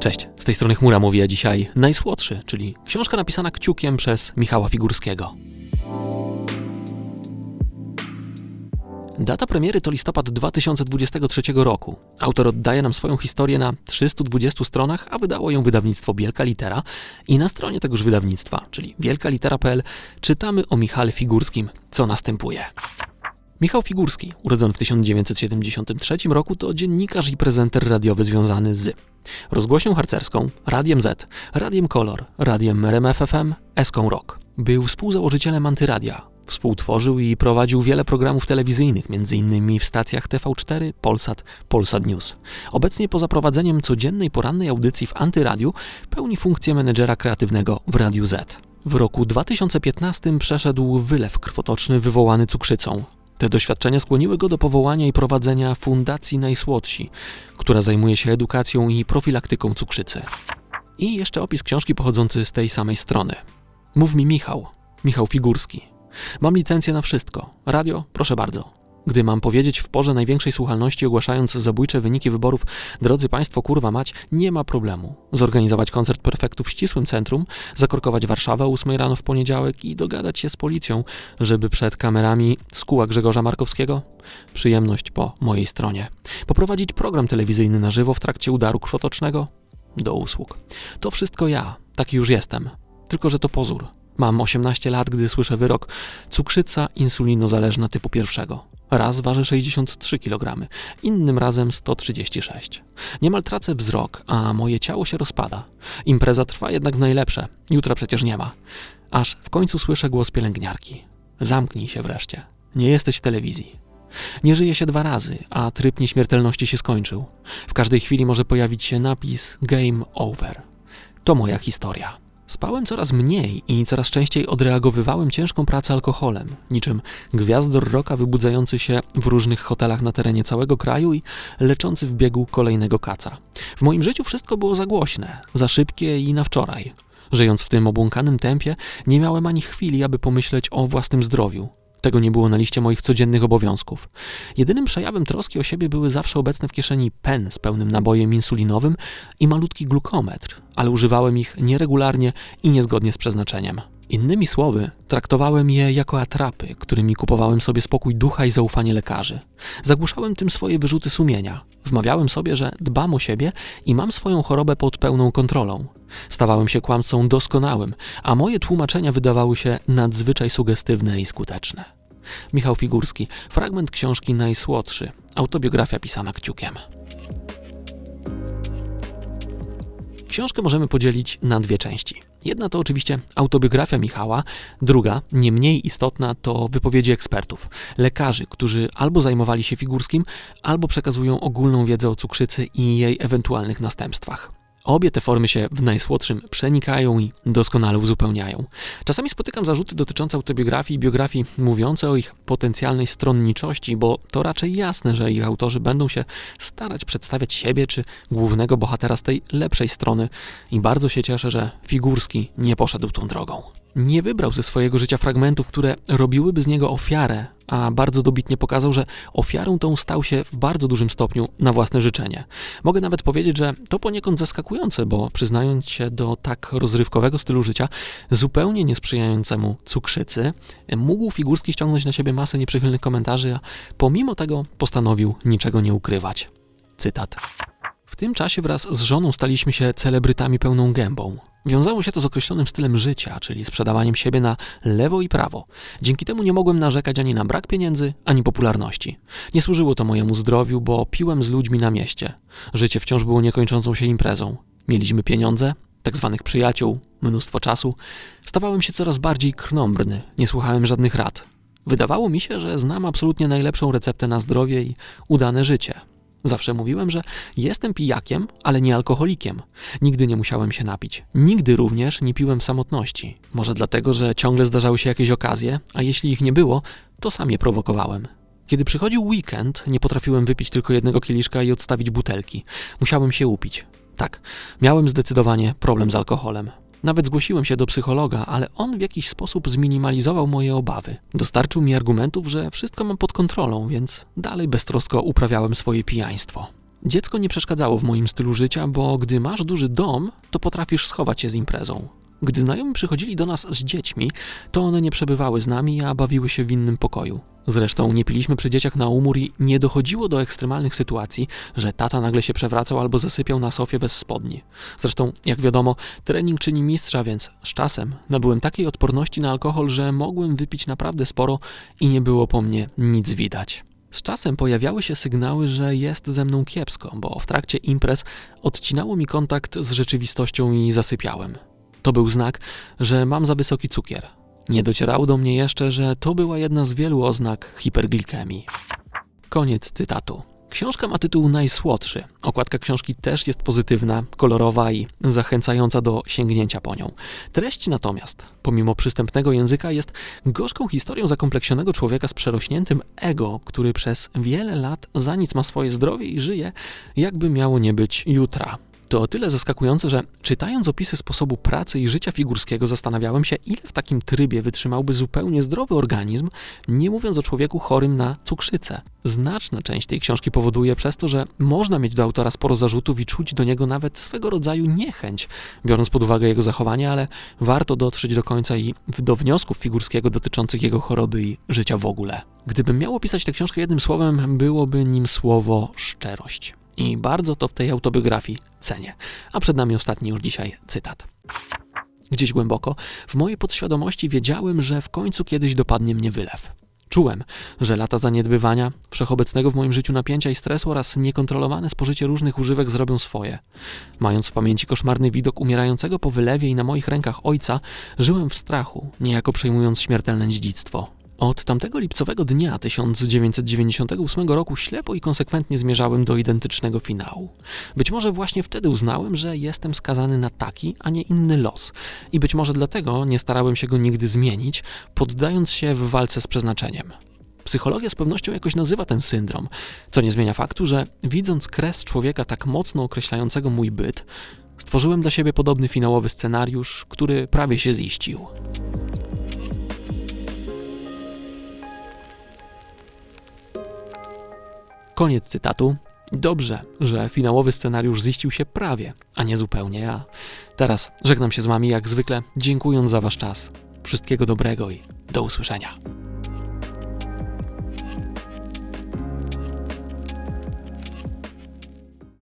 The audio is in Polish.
Cześć, z tej strony Chmura mówi ja dzisiaj Najsłodszy, czyli książka napisana kciukiem przez Michała Figurskiego. Data premiery to listopad 2023 roku. Autor oddaje nam swoją historię na 320 stronach, a wydało ją wydawnictwo Wielka Litera. I na stronie tegoż wydawnictwa, czyli wielkalitera.pl, czytamy o Michale Figurskim, co następuje. Michał Figurski, urodzony w 1973 roku, to dziennikarz i prezenter radiowy związany z rozgłośnią harcerską, Radiem Z, Radiem Kolor, Radiem RMFFM, Eską Rock. Był współzałożycielem Antyradia. Współtworzył i prowadził wiele programów telewizyjnych, m.in. w stacjach TV4, Polsat, Polsat News. Obecnie poza prowadzeniem codziennej porannej audycji w Antyradiu pełni funkcję menedżera kreatywnego w Radiu Z. W roku 2015 przeszedł wylew krwotoczny wywołany cukrzycą. Te doświadczenia skłoniły go do powołania i prowadzenia Fundacji Najsłodsi, która zajmuje się edukacją i profilaktyką cukrzycy. I jeszcze opis książki pochodzący z tej samej strony. Mów mi Michał, Michał Figurski. Mam licencję na wszystko. Radio, proszę bardzo. Gdy mam powiedzieć w porze największej słuchalności, ogłaszając zabójcze wyniki wyborów, drodzy Państwo, kurwa mać, nie ma problemu. Zorganizować koncert perfektu w ścisłym centrum, zakorkować Warszawę o 8 rano w poniedziałek i dogadać się z policją, żeby przed kamerami skuła Grzegorza Markowskiego? Przyjemność po mojej stronie. Poprowadzić program telewizyjny na żywo w trakcie udaru krwotocznego? Do usług. To wszystko ja, taki już jestem. Tylko, że to pozór. Mam 18 lat, gdy słyszę wyrok cukrzyca insulinozależna typu pierwszego. Raz waży 63 kg, innym razem 136. Niemal tracę wzrok, a moje ciało się rozpada. Impreza trwa jednak najlepsze. Jutra przecież nie ma. Aż w końcu słyszę głos pielęgniarki. Zamknij się wreszcie. Nie jesteś w telewizji. Nie żyje się dwa razy, a tryb nieśmiertelności się skończył. W każdej chwili może pojawić się napis Game Over. To moja historia. Spałem coraz mniej i coraz częściej odreagowywałem ciężką pracę alkoholem, niczym gwiazdor roka wybudzający się w różnych hotelach na terenie całego kraju i leczący w biegu kolejnego kaca. W moim życiu wszystko było za głośne, za szybkie i na wczoraj. Żyjąc w tym obłąkanym tempie, nie miałem ani chwili, aby pomyśleć o własnym zdrowiu, tego nie było na liście moich codziennych obowiązków. Jedynym przejawem troski o siebie były zawsze obecne w kieszeni pen z pełnym nabojem insulinowym i malutki glukometr, ale używałem ich nieregularnie i niezgodnie z przeznaczeniem. Innymi słowy, traktowałem je jako atrapy, którymi kupowałem sobie spokój ducha i zaufanie lekarzy. Zagłuszałem tym swoje wyrzuty sumienia. Wmawiałem sobie, że dbam o siebie i mam swoją chorobę pod pełną kontrolą. Stawałem się kłamcą doskonałym, a moje tłumaczenia wydawały się nadzwyczaj sugestywne i skuteczne. Michał Figurski, fragment książki Najsłodszy, autobiografia pisana kciukiem. Książkę możemy podzielić na dwie części. Jedna to oczywiście autobiografia Michała, druga, nie mniej istotna, to wypowiedzi ekspertów, lekarzy, którzy albo zajmowali się figurskim, albo przekazują ogólną wiedzę o cukrzycy i jej ewentualnych następstwach. Obie te formy się w najsłodszym przenikają i doskonale uzupełniają. Czasami spotykam zarzuty dotyczące autobiografii i biografii mówiące o ich potencjalnej stronniczości, bo to raczej jasne, że ich autorzy będą się starać przedstawiać siebie czy głównego bohatera z tej lepszej strony i bardzo się cieszę, że Figurski nie poszedł tą drogą. Nie wybrał ze swojego życia fragmentów, które robiłyby z niego ofiarę, a bardzo dobitnie pokazał, że ofiarą tą stał się w bardzo dużym stopniu na własne życzenie. Mogę nawet powiedzieć, że to poniekąd zaskakujące, bo przyznając się do tak rozrywkowego stylu życia, zupełnie niesprzyjającemu cukrzycy, mógł Figurski ściągnąć na siebie masę nieprzychylnych komentarzy, a pomimo tego postanowił niczego nie ukrywać. Cytat. W tym czasie wraz z żoną staliśmy się celebrytami pełną gębą. Wiązało się to z określonym stylem życia, czyli sprzedawaniem siebie na lewo i prawo. Dzięki temu nie mogłem narzekać ani na brak pieniędzy, ani popularności. Nie służyło to mojemu zdrowiu, bo piłem z ludźmi na mieście. Życie wciąż było niekończącą się imprezą. Mieliśmy pieniądze, tak zwanych przyjaciół, mnóstwo czasu. Stawałem się coraz bardziej krnąbrny, nie słuchałem żadnych rad. Wydawało mi się, że znam absolutnie najlepszą receptę na zdrowie i udane życie. Zawsze mówiłem, że jestem pijakiem, ale nie alkoholikiem. Nigdy nie musiałem się napić. Nigdy również nie piłem samotności. Może dlatego, że ciągle zdarzały się jakieś okazje, a jeśli ich nie było, to sam je prowokowałem. Kiedy przychodził weekend, nie potrafiłem wypić tylko jednego kieliszka i odstawić butelki. Musiałem się upić. Tak, miałem zdecydowanie problem z alkoholem. Nawet zgłosiłem się do psychologa, ale on w jakiś sposób zminimalizował moje obawy. Dostarczył mi argumentów, że wszystko mam pod kontrolą, więc dalej beztrosko uprawiałem swoje pijaństwo. Dziecko nie przeszkadzało w moim stylu życia, bo gdy masz duży dom, to potrafisz schować się z imprezą. Gdy znajomi przychodzili do nas z dziećmi, to one nie przebywały z nami, a bawiły się w innym pokoju. Zresztą nie piliśmy przy dzieciach na umór i nie dochodziło do ekstremalnych sytuacji, że tata nagle się przewracał albo zasypiał na sofie bez spodni. Zresztą, jak wiadomo, trening czyni mistrza, więc z czasem nabyłem takiej odporności na alkohol, że mogłem wypić naprawdę sporo i nie było po mnie nic widać. Z czasem pojawiały się sygnały, że jest ze mną kiepsko, bo w trakcie imprez odcinało mi kontakt z rzeczywistością i zasypiałem. To był znak, że mam za wysoki cukier. Nie docierało do mnie jeszcze, że to była jedna z wielu oznak hiperglikemii. Koniec cytatu. Książka ma tytuł Najsłodszy. Okładka książki też jest pozytywna, kolorowa i zachęcająca do sięgnięcia po nią. Treść natomiast, pomimo przystępnego języka, jest gorzką historią zakompleksionego człowieka z przerośniętym ego, który przez wiele lat za nic ma swoje zdrowie i żyje, jakby miało nie być jutra. To o tyle zaskakujące, że czytając opisy sposobu pracy i życia figurskiego, zastanawiałem się, ile w takim trybie wytrzymałby zupełnie zdrowy organizm, nie mówiąc o człowieku chorym na cukrzycę. Znaczna część tej książki powoduje przez to, że można mieć do autora sporo zarzutów i czuć do niego nawet swego rodzaju niechęć, biorąc pod uwagę jego zachowanie, ale warto dotrzeć do końca i do wniosków figurskiego dotyczących jego choroby i życia w ogóle. Gdybym miał opisać tę książkę jednym słowem, byłoby nim słowo szczerość. I bardzo to w tej autobiografii cenię. A przed nami ostatni już dzisiaj cytat. Gdzieś głęboko w mojej podświadomości wiedziałem, że w końcu kiedyś dopadnie mnie wylew. Czułem, że lata zaniedbywania, wszechobecnego w moim życiu napięcia i stresu oraz niekontrolowane spożycie różnych używek zrobią swoje. Mając w pamięci koszmarny widok umierającego po wylewie i na moich rękach ojca, żyłem w strachu, niejako przejmując śmiertelne dziedzictwo. Od tamtego lipcowego dnia 1998 roku ślepo i konsekwentnie zmierzałem do identycznego finału. Być może właśnie wtedy uznałem, że jestem skazany na taki, a nie inny los. I być może dlatego nie starałem się go nigdy zmienić, poddając się w walce z przeznaczeniem. Psychologia z pewnością jakoś nazywa ten syndrom, co nie zmienia faktu, że widząc kres człowieka tak mocno określającego mój byt, stworzyłem dla siebie podobny finałowy scenariusz, który prawie się ziścił. Koniec cytatu. Dobrze, że finałowy scenariusz ziścił się prawie, a nie zupełnie. A teraz żegnam się z Wami jak zwykle, dziękując za Wasz czas. Wszystkiego dobrego i do usłyszenia.